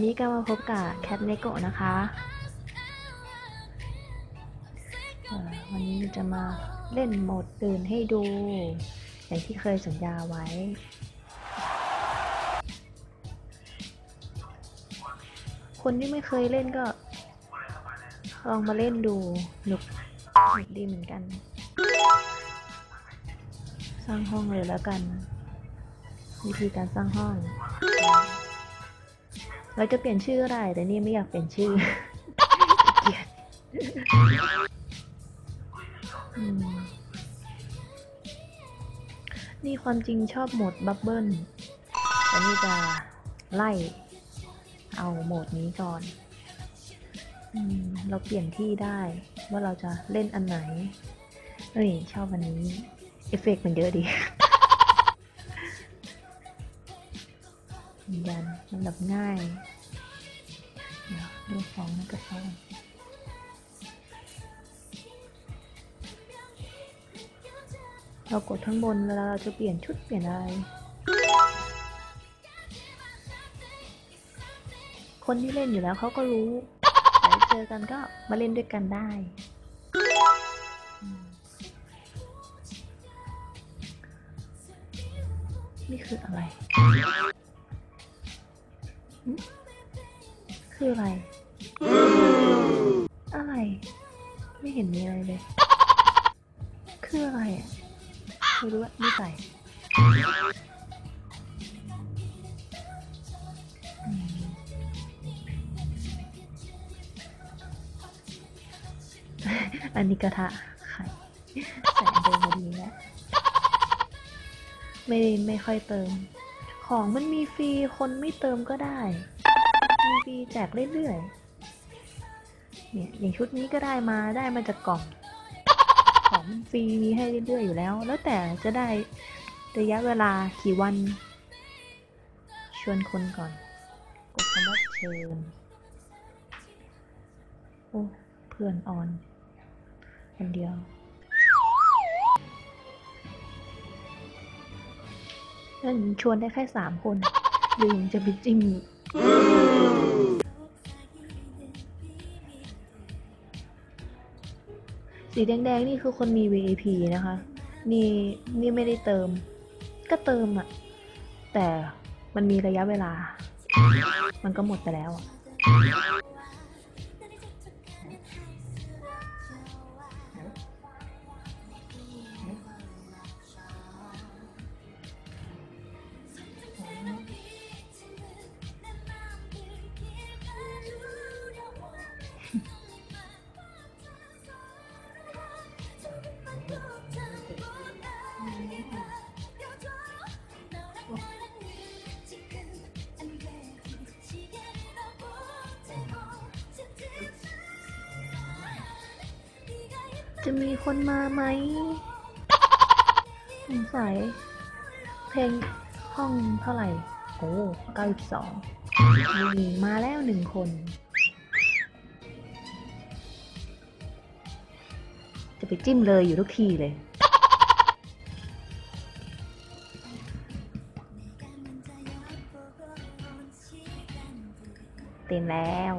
วันนี้ก็มาพบกับแคทเนโกะนะคะ วันนี้จะมาเล่นโหมดตื่นให้ดู อย่างที่เคยสัญญาไว้ คนที่ไม่เคยเล่นก็ ลองมาเล่นดูหนุกหนุกดีเหมือนกัน สร้างห้องเลยแล้วกัน วิธีการสร้างห้อง เราจะเปลี่ยนชื่อก็ได้แต่นี่ไม่อยากเปลี่ยนชื่อเกลียดนี่ความจริงชอบโหมดบับเบิ้ลแต่นี่จะไล่ เอาโหมดนี้ก่อนอเราเปลี่ยนที่ได้ ว่าเราจะเล่นอันไหน เอ้ย ชอบอันนี้ เอฟเฟกต์มันเยอะดียันมันแบบง่าย เดี๋ยวดูฟองนั่นก็ใช่เรากดข้างบนเวลาเราจะเปลี่ยนชุดเปลี่ยนอะไร คนที่เล่นอยู่แล้วเขาก็รู้แต่เจอกันก็มาเล่นด้วยกันได้ นี่คืออะไร คืออะไร อะไร ไม่เห็นมีอะไรเลย คืออะไรอะไม่รู้อะไม่ใส่อืมอันนี้กระทะไข่ใส่อันเดิมพอดีแล้วไม่ไม่ค่อยเติม ของมันมีฟรีคนไม่เติมก็ได้ มีฟรีแจกเรื่อยๆ เนี่ยอย่างชุดนี้ก็ได้มาได้มาจากกล่องของฟรีมีให้เรื่อยๆอยู่แล้ว แล้วแต่จะได้ระยะเวลากี่วัน ชวนคนก่อน กดคำว่าเชิญโอ้เพื่อนออนคนเดียว นั่นชวนได้แค่สามคนหรือยังจะไปจิ้ม สีแดงๆนี่คือคนมี VIP นะคะ นี่นี่ไม่ได้เติม ก็เติมอะแต่มันมีระยะเวลา มันก็หมดไปแล้วอะ จะมีคนมาไหมสงสัยเพลงห้องเท่าไหร่ โอ้เก้าสองมีมาแล้วหนึ่งคนจะไปจิ้มเลยอยู่ทุกทีเลย เต็มแล้ว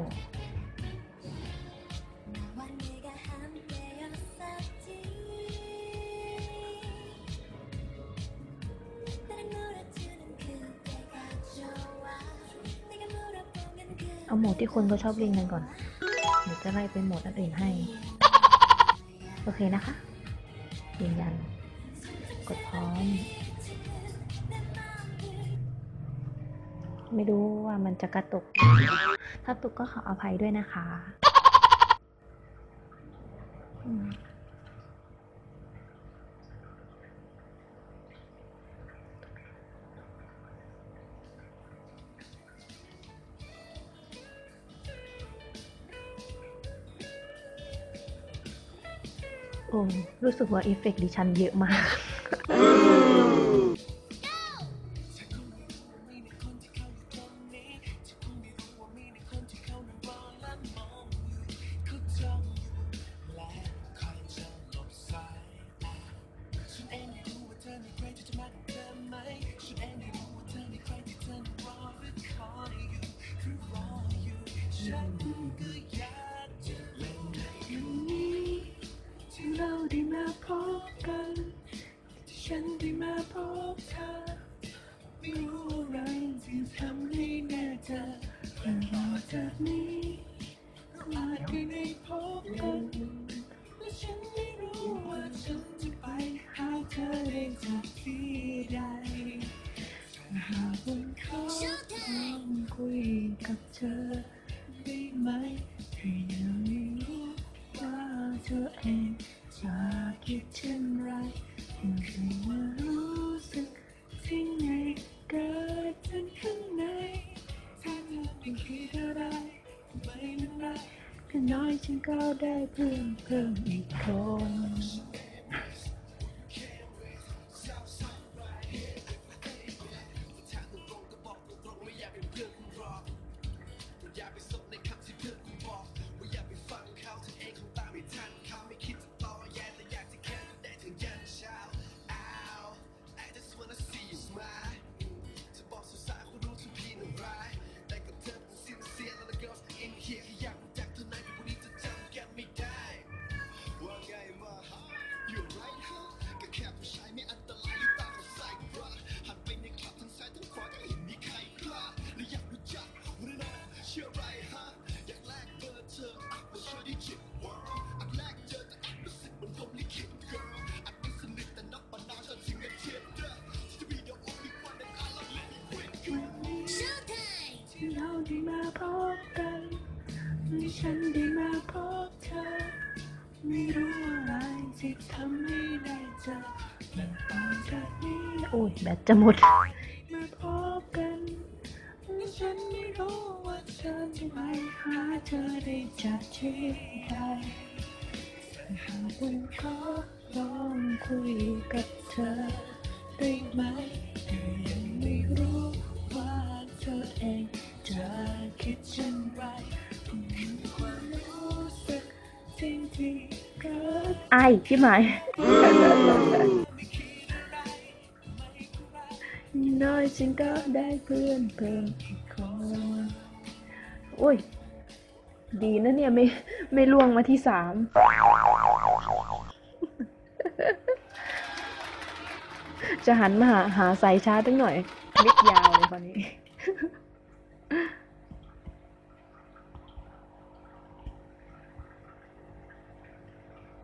ที่คนก็ชอบเล่นกันก่อนเดี๋ยวจะไล่ไปโหมดอันอื่นให้ โอเคนะคะยืนยัน กดพร้อม ไม่รู้ว่ามันจะกระตุก ถ้าตุกก็ขออภัยด้วยนะคะ รู้สึกว่าเอฟเฟกต์ดิฉันเยอะมาก คิดเช่นไรเมื่อเธอมารู้สึกสิ่งไหนเกิดขึ้นข้างในถ้าเธอไม่คิดอะไรไม่เป็นไรแค่น้อยฉันก็ได้เพิ่มเพิ่มอีกคน อ้ยแบตจะหมดมาพบกันและฉันไม่รู้ว่าเธอจะไปหาเธอได้จากที่ใดแต่หากวันขอลองคุยกับเธอได้ไหมเธอยังไม่รู้ว่าเธอเองจะคิดเช่นไรมีความรู้สึกสิ่งที่เกิดไอ้พี่หมาย อยฉันก็ได้เพื่อนเพิ่มอีกคนโอ้ย ดีนะเนี่ยไม่ไม่ล่วงมาที่สามจะหันมาหาหาสายชาร์จตั้งหน่อยเล็กยาวเลยตอนนี้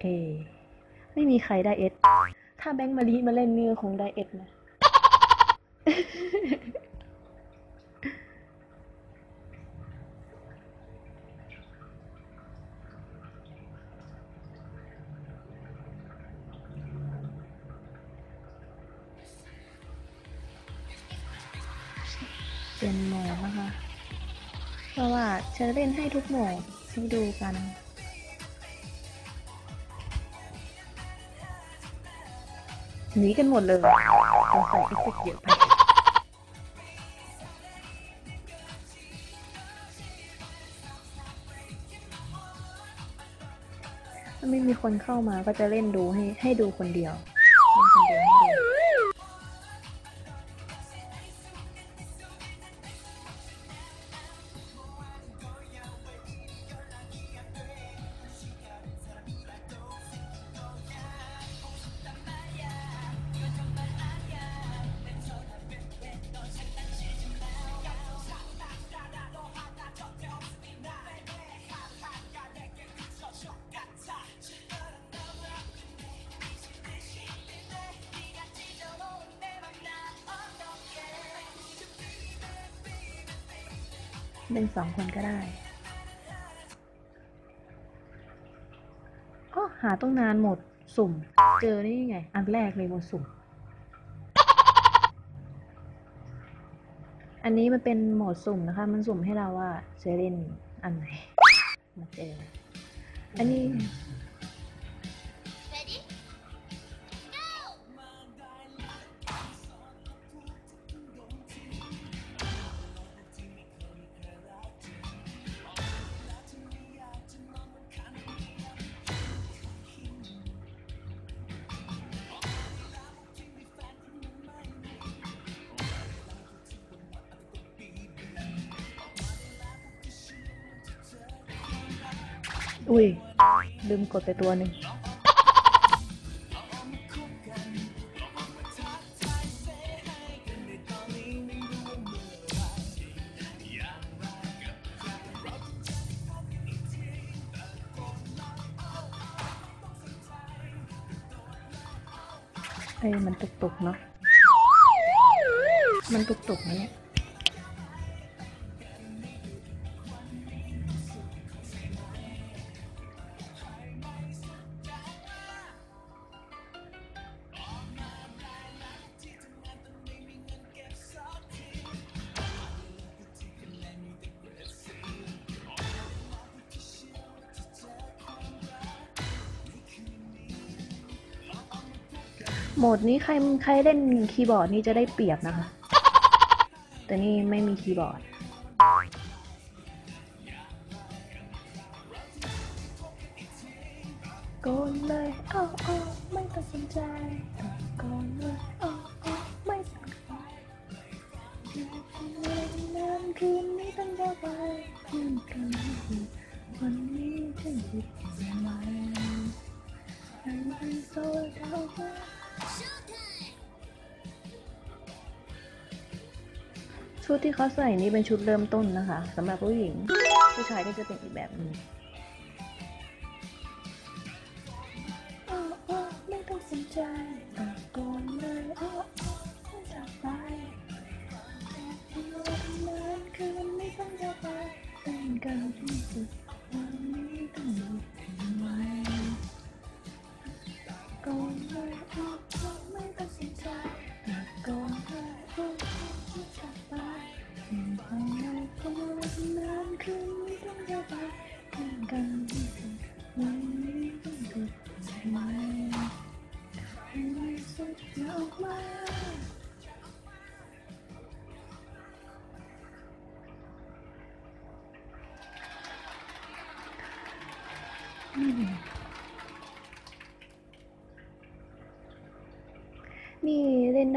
เอ ไม่มีใครได้เอสถ้าแบงค์มารีมาเล่นนี่ก็คงได้เอสนะ เป็นโหมดนะคะ เพราะว่าจะเล่นให้ทุกโหมดให้ดูกันหนีกันหมดเลยสงสัยเอฟเฟกต์เยอะไป ไม่มีคนเข้ามาก็จะเล่นดูให้ให้ดูคนเดียวเล่นคนเดียวให้ดู เป็นสองคนก็ได้ก็หาต้องนานหมดสุ่ม เจอนี่ไง อันแรกเลยหมดสุ่ม อันนี้มันเป็นโหมดสุ่มนะคะ มันสุ่มให้เราว่าจะเล่นอันไหนมาเจอ อันนี้ อุ้ย ลืมกดไปตัวหนึ่งเอ้ยมันตุกๆเนาะ มันตุกๆนะเนี่ย ดนี้ใครใครเล่นคีย์บอร์ดนี่จะได้เปรียบนะคะ แต่นี่ไม่มีคีย์บอร์ด โกนเลยอ้าวอ้าไม่ต้องสนใจโกนเลยอ้าวอ้าไม่สนใจนานคืนนี้ต้องยาวไปเพื่อนกันวันนี้ฉันคิดยังไงฉันเป็นโซดาไชุดที่เขาใส่นี่เป็นชุดเริ่มต้นนะคะสำหรับผู้หญิง ผู้ชายก็จะเป็นอีกแบบหนึงอ้าวอ้าวไม่ต้องสนใจตะโกนเลยอ้าวอ้าวไม่จับไปแต่ที่เราทำงานคืนไม่ต้องยาวไปเต้นกันที่สุด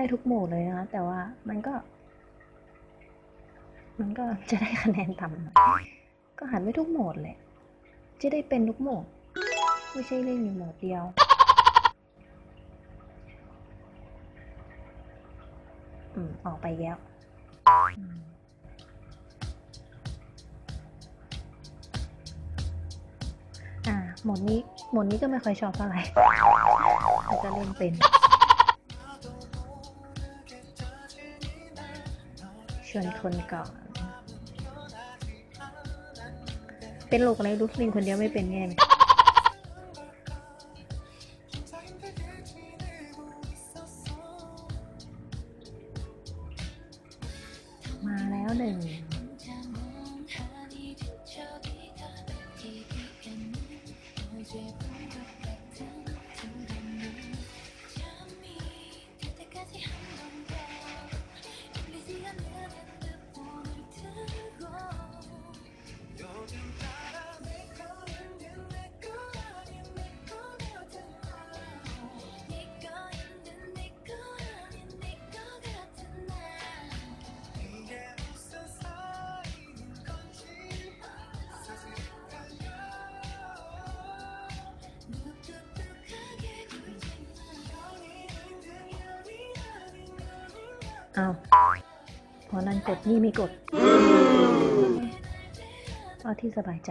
ได้ทุกโหมดเลยนะคะแต่ว่ามันก็ มันก็จะได้คะแนนต่ำก็หันไปทุกโหมดเลย จะได้เป็นทุกโหมด ไม่ใช่เล่นอยู่โหมดเดียวอืมออกไปแล้วอ่าโหมดนี้โหมดนี้ก็ไม่ค่อยชอบเท่าไหร่จะเล่นเป็น ชวนคนก่อน เป็นโรคอะไรลูกลิงคนเดียวไม่เป็นไงเนี่ยมาแล้วหนึ่ง เอาพอนั้นกดนี่ไม่กดเอาที่สบายใจ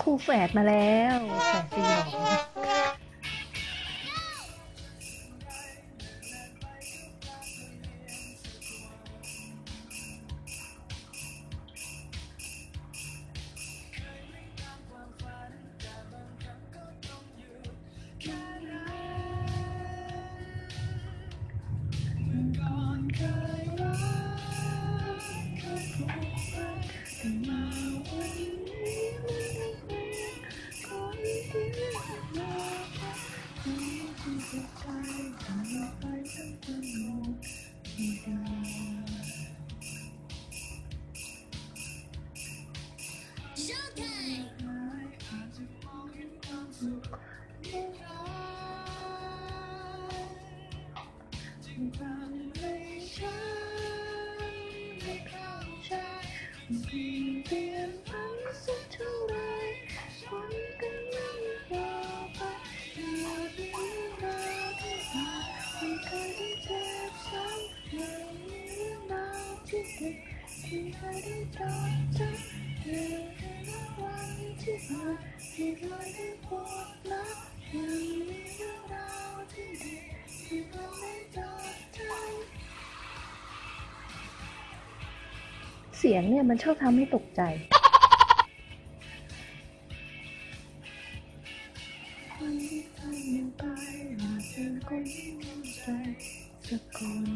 คู่แฝดมาแล้วแฝดสยอง see. เสียงเนี่ยมันชอบทำให้ตกใจ คนที่ทำยังไปมาเจอคนที่ใจสักคน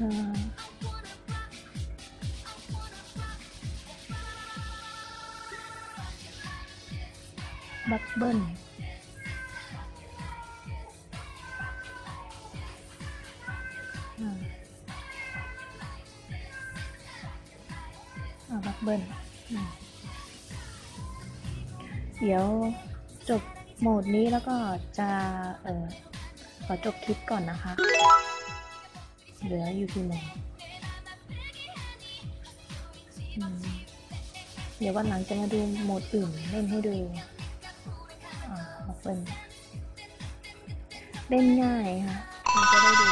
อบับเบิ้ลอ่าบับเบิ้ลเดี๋ยวจบโหมดนี้แล้วก็จะ เออขอจบคลิปก่อนนะคะ เหลืออยู่กี่โมงเดี๋ยววันหลังจะมาดูโหมดอื่นเล่นให้ดู อ่าบัฟเฟิลเล่นง่ายค่ะมันจะได้ดู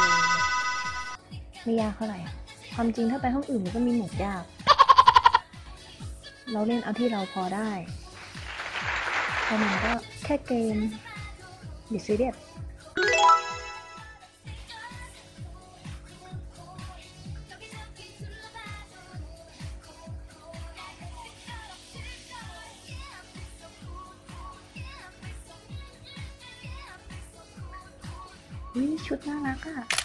ไม่ยากเท่าไหร่ ความจริงถ้าไปห้องอื่นมันก็มีโหมดยาก เราเล่นเอาที่เราพอได้เพราะมันก็แค่เกมดิซีเรียส ชุด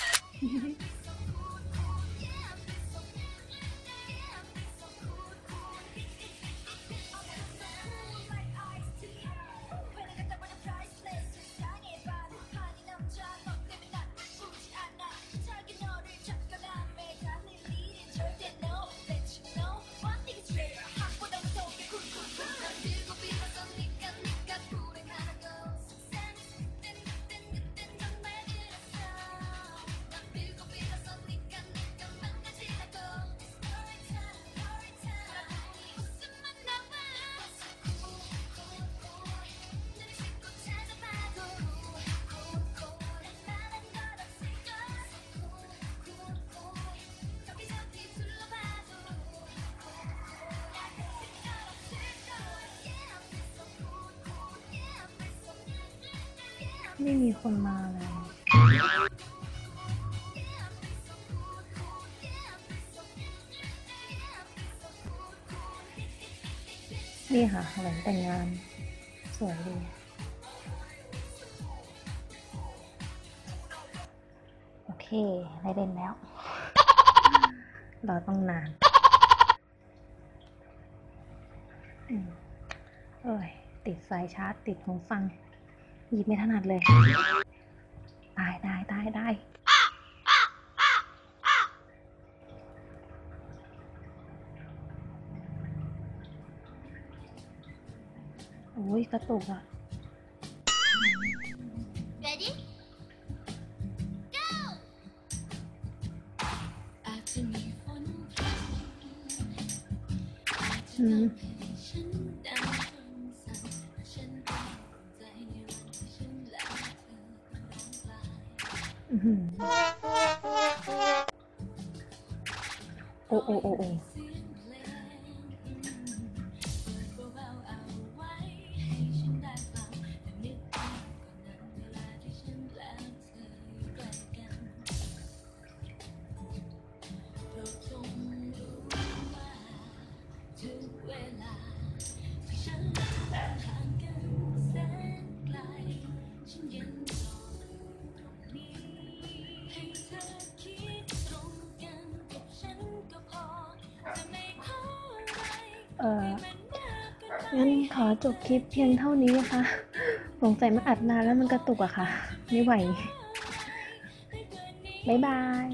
ไม่มีคนมาเลยนี่ค่ะแหวนแต่งงาน สวยดีโอเคได้เล่นแล้วรอต้องนานอืมเอ้ยติดสายชาร์จ ติดหูฟัง หยิบไม่ถนัดเลยได้ได้ได้ได้โอ้ยกระตุกอะ Ready? Go! อาจจะมีฝนอืมฉัน องไห้ เอองั้นขอจบคลิปเพียงเท่านี้นะคะสงสัยมาอัดนานแล้วมันกระตุกอะค่ะ ไม่ไหว บ๊ายบาย